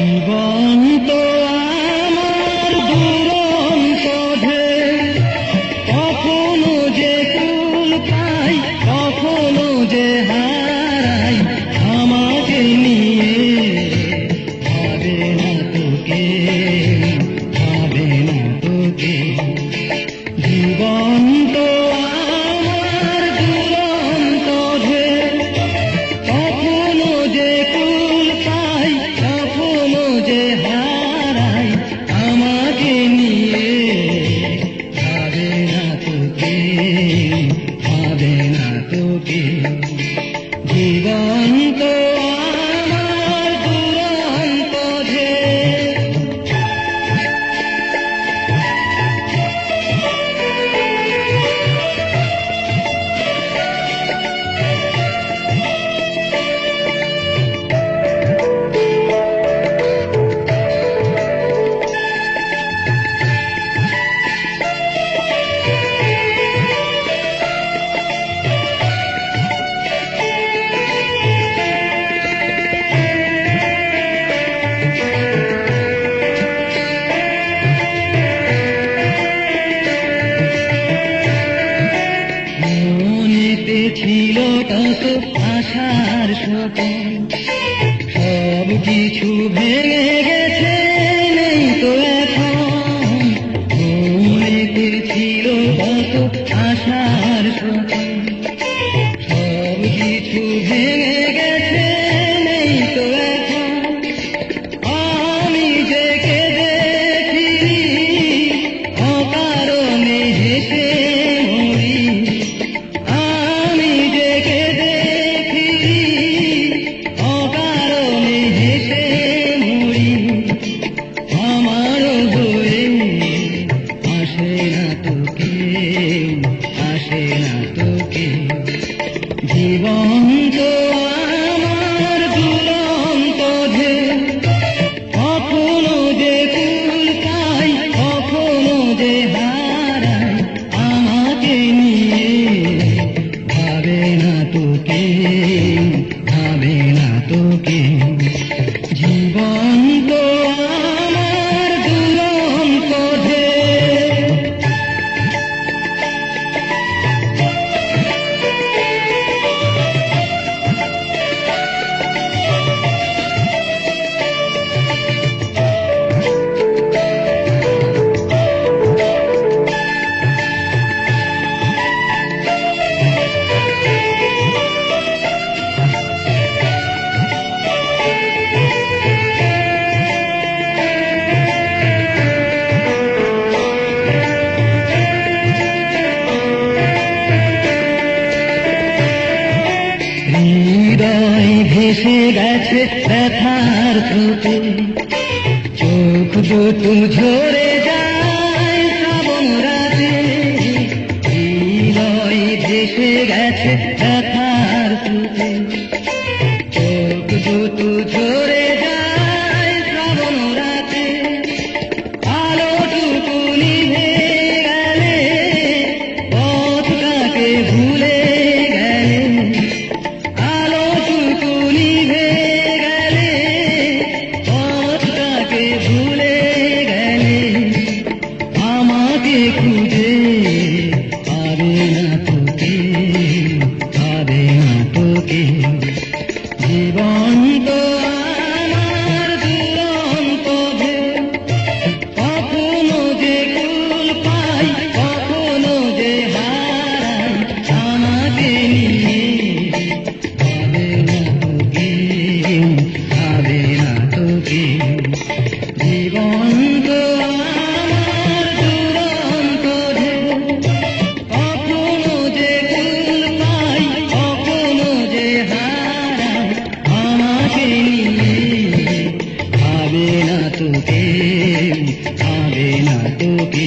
জীবন আশার সব কিছু ভেঙে গেছে নেই তো এখন। ছিল কত আশার সব কিছু ভেঙে ಕೇಳಿ হাওয়ায় ভেসে গেছে ব্যথার ছোটে চোখ দুটো ঝরে যায় শ্রাবণ রাতে। ভেসে গেছে ব্যথার ছোটে ജീവ నావే నా టోపీ